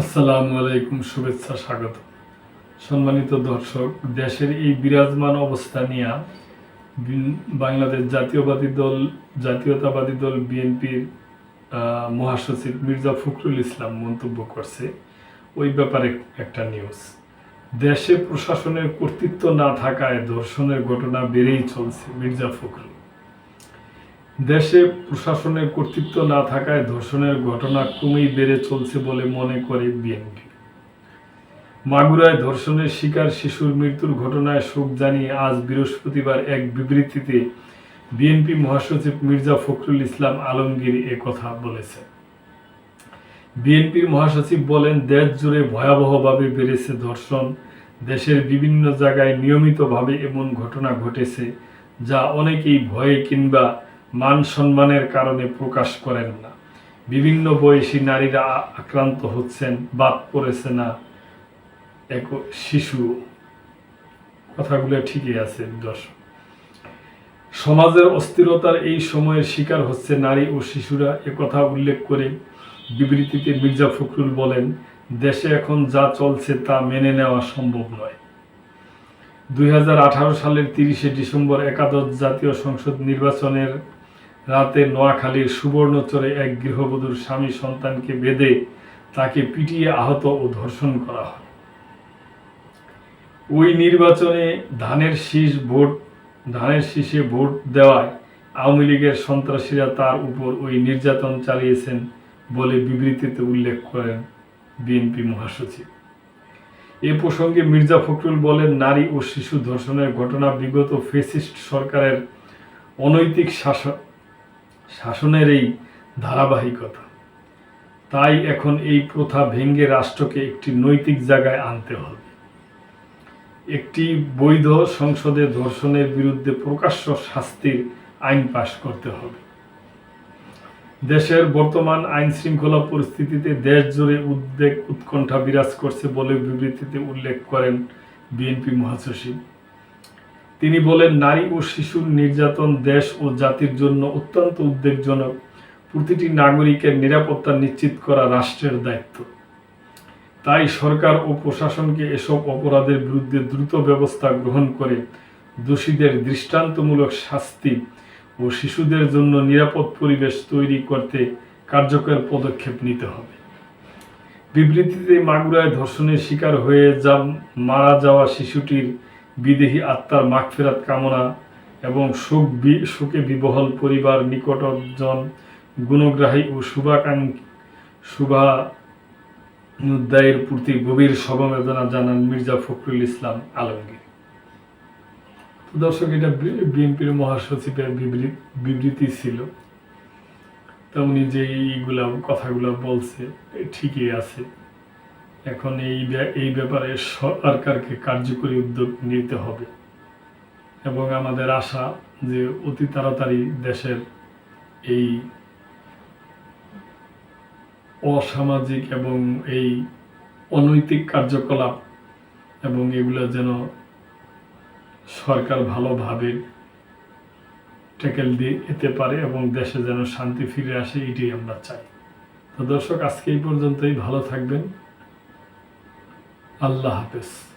আসসালামু আলাইকুম, শুভেচ্ছা, স্বাগত। সম্মানিত দর্শক, দেশের এই বিরাজমান অবস্থা নিয়ে বাংলাদেশ জাতীয়বাদী দল, জাতীয়তাবাদী দল বিএনপির মহাসচিব মির্জা ফখরুল ইসলাম মন্তব্য করছে। ওই ব্যাপারে একটা নিউজ দেশে প্রশাসনের কর্তৃত্ব না থাকায় ধর্ষণের ঘটনা বেড়েই চলছে মির্জা ফখরুল। দেশে প্রশাসনের কর্তৃত্ব না থাকায় ধর্ষণের ঘটনা ক্রমেই বেড়ে চলছে বলে মনে করে বিএনপি। মাগুরায় ধর্ষণের শিকার শিশুর মৃত্যুর ঘটনায় শোক জানিয়ে আজ বৃহস্পতিবার এক বিবৃতিতে বিএনপি মহাসচিব মির্জা ফখরুল ইসলাম আলমগীর কথা বলেছেন। বিএনপির মহাসচিব বলেন, দেশ জুড়ে ভয়াবহভাবে বেড়েছে ধর্ষণ। দেশের বিভিন্ন জায়গায় নিয়মিতভাবে এমন ঘটনা ঘটেছে যা অনেকেই ভয়ে কিংবা মান সম্মানের কারণে প্রকাশ করেন না। বিভিন্ন বয়সী নারীরা আক্রান্ত হচ্ছেন, বাদ পড়েছে না। এক শিশু। কথাগুলো ঠিকই আছে, দর্শক। সমাজের অস্থিরতার এই সময়ের শিকার হচ্ছে নারী ও শিশুরা। একথা উল্লেখ করে বিবৃতিতে মির্জা ফখরুল বলেন, দেশে এখন যা চলছে তা মেনে নেওয়া সম্ভব নয়। দুই সালের তিরিশে ডিসেম্বর একাদশ জাতীয় সংসদ নির্বাচনের রাতে নোয়াখালীর সুবর্ণচরে এক গৃহবধূর স্বামী সন্তানকে বেঁধে তাকে পিটিয়ে আহত ও ধর্ষণ করা হয়। ওই নির্বাচনে ধানের শীষ ভোট, ধানের শীষে ভোট দেওয়ায় আওয়ামী লীগের সন্ত্রাসীরা তার উপর ওই নির্যাতন চালিয়েছেন বলে বিবৃতিতে উল্লেখ করেন বিএনপি মহাসচিব। এ প্রসঙ্গে মির্জা ফখরুল বলেন, নারী ও শিশু ধর্ষণের ঘটনা বিগত ফেসিস্ট সরকারের অনৈতিক শাসন শাসনের এই ধারাবাহিকতা। তাই এখন এই প্রথা ভেঙ্গে রাষ্ট্রকে একটি নৈতিক জায়গায় আনতে হবে। একটি বৈধ সংসদে ধর্ষণের বিরুদ্ধে প্রকাশ্য শাস্তির আইন পাশ করতে হবে। দেশের বর্তমান আইন শৃঙ্খলা পরিস্থিতিতে দেশ জুড়ে উদ্বেগ উৎকণ্ঠা বিরাজ করছে বলে বিবৃতিতে উল্লেখ করেন বিএনপি মহাসচিব। তিনি বলেন, নারী ও শিশুর নির্যাতন দেশ ও জাতির জন্য অত্যন্ত উদ্বেগজনক। প্রতিটি নাগরিকের নিরাপত্তা নিশ্চিত করা রাষ্ট্রের দায়িত্ব। তাই সরকার ও প্রশাসনকে এসব অপরাধের বিরুদ্ধে দ্রুত ব্যবস্থা গ্রহণ করে দোষীদের দৃষ্টান্তমূলক শাস্তি ও শিশুদের জন্য নিরাপদ পরিবেশ তৈরি করতে কার্যকর পদক্ষেপ নিতে হবে। বিবৃতিতে মাগুরায় ধর্ষণের শিকার হয়ে যা মারা যাওয়া শিশুটির বিদেহী আত্মার মাগফেরাত কামনা এবং বি- শোকে বিবহল পরিবার নিকটজন গুণগ্রাহী ও শুভাকাঙ্ক্ষী শুভা উদ্দায়ের প্রতি গভীর সমবেদনা জানান মির্জা ফখরুল ইসলাম আলমগীর। দর্শক, এটা বিএনপির মহাসচিবের বিবৃ- বিবৃতি ছিল। তা উনি যে এইগুলা কথাগুলো বলছে ঠিকই আছে। এখন এই এই ব্যাপারে সরকারকে কার্যকরী উদ্যোগ নিতে হবে। এবং আমাদের আশা যে অতি তাড়াতাড়ি দেশের এই অসামাজিক এবং এই অনৈতিক কার্যকলাপ এবং এগুলো যেন সরকার ভালোভাবে ট্যাকেল দিয়ে যেতে পারে এবং দেশে যেন শান্তি ফিরে আসে, এটাই আমরা চাই। তো দর্শক, আজকে এই পর্যন্তই। ভালো থাকবেন। আল্লাহ হাফেজ।